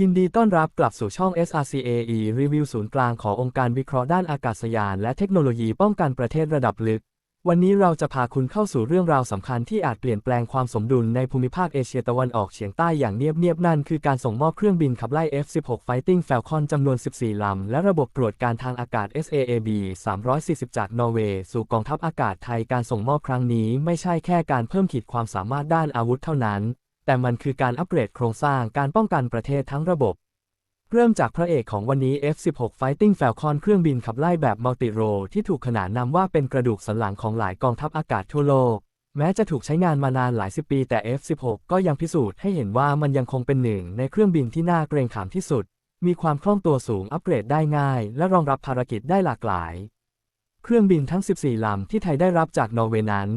ยินดีต้อนรับกลับสู่ช่อง SRCAE รีวิวศูนย์กลางขององค์การวิเคราะห์ด้านอากาศยานและเทคโนโลยีป้องกันประเทศระดับลึก วันนี้เราจะพาคุณเข้าสู่เรื่องราวสำคัญที่อาจเปลี่ยนแปลงความสมดุลในภูมิภาคเอเชียตะวันออกเฉียงใต้อย่างเนียบๆ นั่นคือการส่งมอบเครื่องบินขับไล่ F-16 Fighting Falcon จำนวน 14 ลำ และระบบตรวจการทางอากาศ SAAB 340 จากนอร์เวย์สู่กองทัพอากาศไทยการส่งมอบครั้งนี้ไม่ใช่แค่การเพิ่มขีดความสามารถด้านอาวุธเท่านั้น แต่มันคือการอัปเกรดโครงสร้างการป้องกันประเทศทั้งระบบ เริ่มจากพระเอกของวันนี้ F-16 Fighting Falcon เครื่องบินขับไล่แบบมัลติโรที่ถูกขนานนามว่าเป็นกระดูกสันหลังของหลายกองทัพอากาศทั่วโลก แม้จะถูกใช้งานมานานหลายสิบปีแต่ F-16 ก็ยังพิสูจน์ให้เห็นว่ามันยังคงเป็นหนึ่งในเครื่องบินที่น่าเกรงขามที่สุด มีความคล่องตัวสูงอัปเกรดได้ง่าย และรองรับภารกิจได้หลากหลาย เครื่องบินทั้ง 14 ลำที่ไทยได้รับจากนอร์เวย์นั้น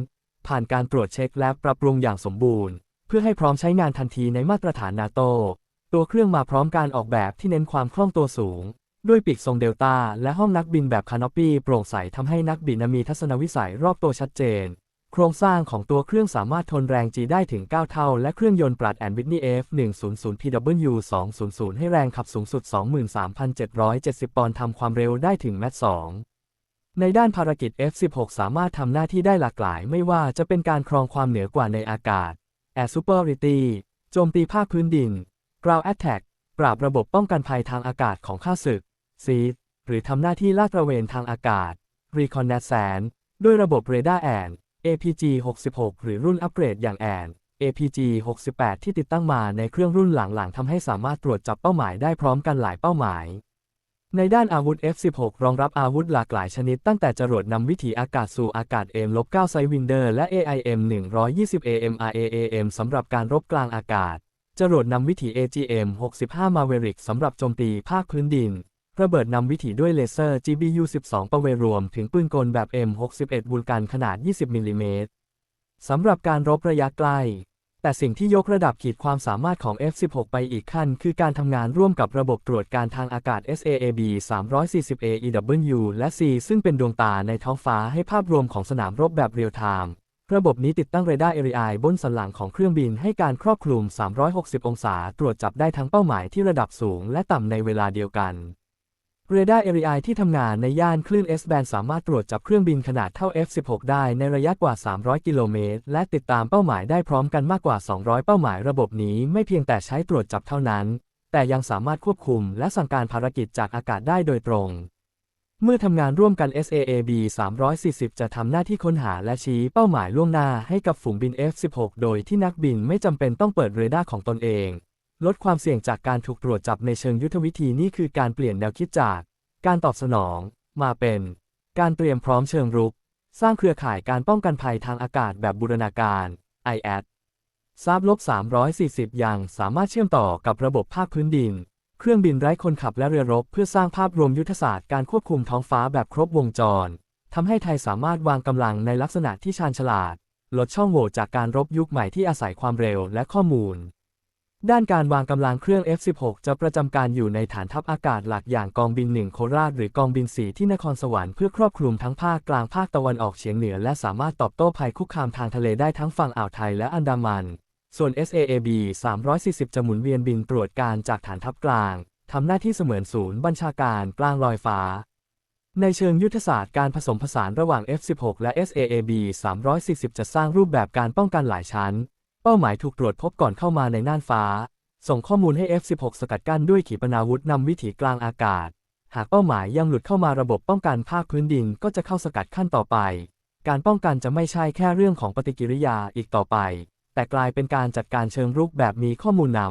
ผ่านการตรวจเช็คและปรับปรุงอย่างสมบูรณ์ เพื่อให้พร้อมใช้งานทันทีในมาตรฐานนาโต ตัวเครื่องมาพร้อมการออกแบบที่เน้นความคล่องตัวสูง ด้วยปีกทรงเดลต้าและห้องนักบินแบบคานอปปี้โปร่งใสทำให้นักบินมีทัศนวิสัยรอบตัวชัดเจน โครงสร้างของตัวเครื่องสามารถทนแรง G ได้ถึง 9 เท่า และเครื่องยนต์ปรัดแอนวิทนี่ F 1 0 0 PW 200ให้แรงขับสูงสุด 23,770 ปอนด์ทำความเร็วได้ถึงแมต2ในด้านภารกิจ F16 สามารถทำหน้าที่ได้หลากหลาย ไม่ว่าจะเป็นการครองความเหนือกว่าในอากาศ Air Superiority โจมตีภาคพื้นดิน Ground Attack ปราบระบบป้องกันภัยทางอากาศของข้าศึก Seed หรือทำหน้าที่ลาดตระเวนทางอากาศ Reconnaissance ด้วยระบบเรดาร์แอน APG 66 หรือรุ่นอัปเกรดอย่างแอน APG 68 ที่ติดตั้งมาในเครื่องรุ่นหลังๆทำให้สามารถตรวจจับเป้าหมายได้พร้อมกันหลายเป้าหมาย ในด้านอาวุธ F16 รองรับอาวุธหลากหลายชนิดตั้งแต่จรวดนำวิถีอากาศสู่อากาศ M-9 ไซวินเดอร์และ AIM 120 AMRAAM สำหรับการรบกลางอากาศ จรวดนำวิถี AGM 65 Maverick สำหรับโจมตีภาคพื้นดิน ระเบิดนำวิถีด้วยเลเซอร์ GBU 12ประเวรวมถึงปืนกลแบบ M61 วูลกันขนาด 20มิลลิเมตรสำหรับการรบระยะไกล แต่สิ่งที่ยกระดับขีดความสามารถของ F16 ไปอีกขั้น คือการทำงานร่วมกับระบบตรวจการทางอากาศ SAAB 340 AEW และ C ซึ่งเป็นดวงตาในท้องฟ้าให้ภาพรวมของสนามรบแบบเรียลไทม์ระบบนี้ติดตั้งเรดาร์ ARI บนสันหลังของเครื่องบินให้การครอบคลุม 360 องศา ตรวจจับได้ทั้งเป้าหมายที่ระดับสูงและต่ำในเวลาเดียวกัน เรดาร์ ARI ที่ทำงานในย่านคลื่น S-band สามารถตรวจจับเครื่องบินขนาดเท่า F16 ได้ในระยะกว่า 300 กิโลเมตร และติดตามเป้าหมายได้พร้อมกันมากกว่า 200 เป้าหมายระบบนี้ไม่เพียงแต่ใช้ตรวจจับเท่านั้น แต่ยังสามารถควบคุมและสั่งการภารกิจจากอากาศได้โดยตรง เมื่อทำงานร่วมกัน SAAB 340 จะทำหน้าที่ค้นหาและชี้เป้าหมายล่วงหน้าให้กับฝูงบิน F16 โดยที่นักบินไม่จำเป็นต้องเปิดเรดาร์ของตนเอง ลดความเสี่ยงจากการถูกตรวจจับในเชิงยุทธวิธีนี่คือการเปลี่ยนแนวคิดจาก การตอบสนอง มาเป็น การเตรียมพร้อมเชิงรุก สร้างเครือข่ายการป้องกันภัยทางอากาศแบบบูรณาการ IAT ซาบลบ340 ยังสามารถเชื่อมต่อกับระบบภาคพื้นดิน เครื่องบินไร้คนขับและเรือรบ เพื่อสร้างภาพรวมยุทธศาสตร์การควบคุมท้องฟ้าแบบครบวงจรทำให้ไทยสามารถวางกำลังในลักษณะที่ชาญฉลาด ลดช่องโหว่จากการรบยุคใหม่ที่อาศัยความเร็วและข้อมูล ด้านการวางกำลังเครื่อง F16 จะประจำการอยู่ในฐานทัพอากาศหลักอย่างกองบิน 1 โคราชหรือกองบิน 4 ที่นครสวรรค์เพื่อครอบคลุมทั้งภาคกลางภาคตะวันออกเฉียงเหนือ และสามารถตอบโต้ภัยคุกคามทางทะเลได้ทั้งฝั่งอ่าวไทยและอันดามัน ส่วน SAAB 340 จะหมุนเวียนบินตรวจการจากฐานทัพกลางทำหน้าที่เสมือนศูนย์บัญชาการกลางลอยฟ้า ในเชิงยุทธศาสตร์การผสมผสานระหว่าง F16 และ SAAB 340 จะสร้างรูปแบบการป้องกันหลายชั้น เป้าหมายถูกตรวจพบก่อนเข้ามาในน่านฟ้า ส่งข้อมูลให้ F16 สกัดกั้นด้วยขีปนาวุธนำวิถีกลางอากาศ หากเป้าหมายยังหลุดเข้ามาระบบป้องกันภาคพื้นดินก็จะเข้าสกัดขั้นต่อไป การป้องกันจะไม่ใช่แค่เรื่องของปฏิกิริยาอีกต่อไป แต่กลายเป็นการจัดการเชิงรุกแบบมีข้อมูลน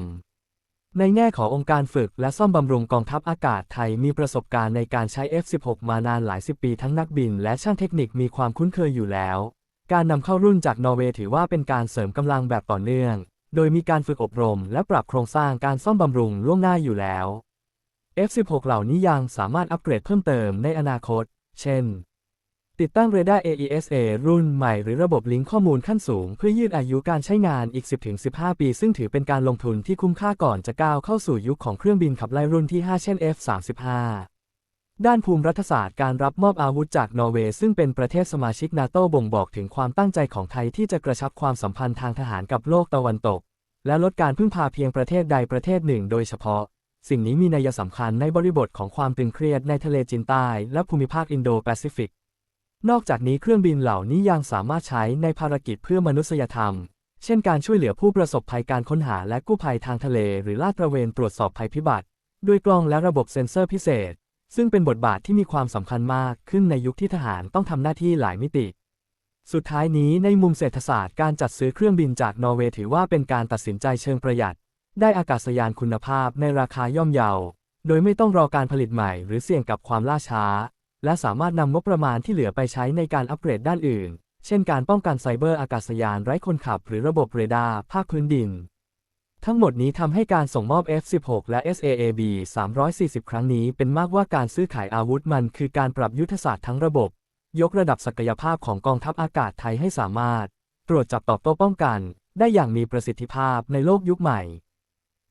ำในแง่ขององค์การฝึกและซ่อมบำรุงกองทัพอากาศไทยมีประสบการณ์ในการใช้ F16 มานานหลายสิบปีทั้งนักบินและช่างเทคนิคมีความคุ้นเคยอยู่แล้ว การนำเข้ารุ่นจากนอร์เวย์ถือว่าเป็นการเสริมกำลังแบบต่อเนื่อง โดยมีการฝึกอบรมและปรับโครงสร้างการซ่อมบำรุงล่วงหน้าอยู่แล้ว F16 เหล่านี้ยังสามารถอัปเกรดเพิ่มเติมในอนาคต เช่น ติดตั้งเรดาร์ AESA รุ่นใหม่หรือระบบลิงก์ข้อมูลขั้นสูง เพื่อยืดอายุการใช้งานอีก 10-15 ปี ซึ่งถือเป็นการลงทุนที่คุ้มค่าก่อนจะก้าวเข้าสู่ยุคของเครื่องบินขับไล่รุ่นที่ 5 เช่น F35 ด้านภูมิรัฐศาสตร์การรับมอบอาวุธจากนอร์เวย์ซึ่งเป็นประเทศสมาชิกนาโตบ่งบอกถึงความตั้งใจของไทยที่จะกระชับความสัมพันธ์ทางทหารกับโลกตะวันตก และลดการพึ่งพาเพียงประเทศใดประเทศหนึ่งโดยเฉพาะ สิ่งนี้มีนัยสำคัญในบริบทของความตึงเครียดในทะเลจีนใต้และภูมิภาคอินโดแปซิฟิก นอกจากนี้เครื่องบินเหล่านี้ยังสามารถใช้ในภารกิจเพื่อมนุษยธรรม เช่นการช่วยเหลือผู้ประสบภัยการค้นหาและกู้ภัยทางทะเล หรือลาดตระเวนตรวจสอบภัยพิบัติ ด้วยกล้องและระบบเซ็นเซอร์พิเศษ ซึ่งเป็นบทบาทที่มีความสำคัญมากขึ้นในยุคที่ทหารต้องทำหน้าที่หลายมิติ สุดท้ายนี้ในมุมเศรษฐศาสตร์การจัดซื้อเครื่องบินจากนอร์เวย์ถือว่าเป็นการตัดสินใจเชิงประหยัด ได้อากาศยานคุณภาพในราคาย่อมเยา โดยไม่ต้องรอการผลิตใหม่ หรือเสี่ยงกับความล่าช้า และสามารถนำงบประมาณที่เหลือไปใช้ในการอัปเกรดด้านอื่น เช่น การป้องกันไซเบอร์อากาศยานไร้คนขับ หรือระบบเรดาร์ภาคพื้นดิน ทั้งหมดนี้ทำให้การส่งมอบ F-16 และ SAAB 340 ครั้งนี้เป็นมากว่าการซื้อขายอาวุธมันคือการปรับยุทธศาสตร์ทั้งระบบ ยกระดับศักยภาพของกองทัพอากาศไทยให้สามารถ ตรวจจับตอบโต้ป้องกัน ได้อย่างมีประสิทธิภาพในโลกยุคใหม่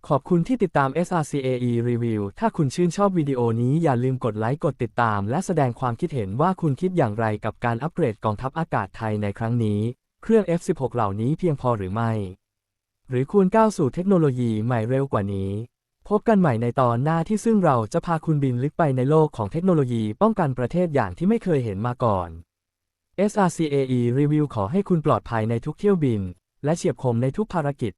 ขอบคุณที่ติดตาม SRCAE Review ถ้าคุณชื่นชอบวิดีโอนี้อย่าลืมกดไลค์กดติดตาม และแสดงความคิดเห็นว่าคุณคิดอย่างไรกับการอัปเกรดกองทัพอากาศไทยในครั้งนี้ เครื่อง F16 เหล่านี้เพียงพอหรือไม่ หรือควรก้าวสู่เทคโนโลยีใหม่เร็วกว่านี้ พบกันใหม่ในตอนหน้าที่ซึ่งเราจะพาคุณบินลึกไปในโลกของเทคโนโลยีป้องกันประเทศอย่างที่ไม่เคยเห็นมาก่อน SRCAE Review ขอให้คุณปลอดภัยในทุกเที่ยวบิน และเฉียบคมในทุกภารกิจ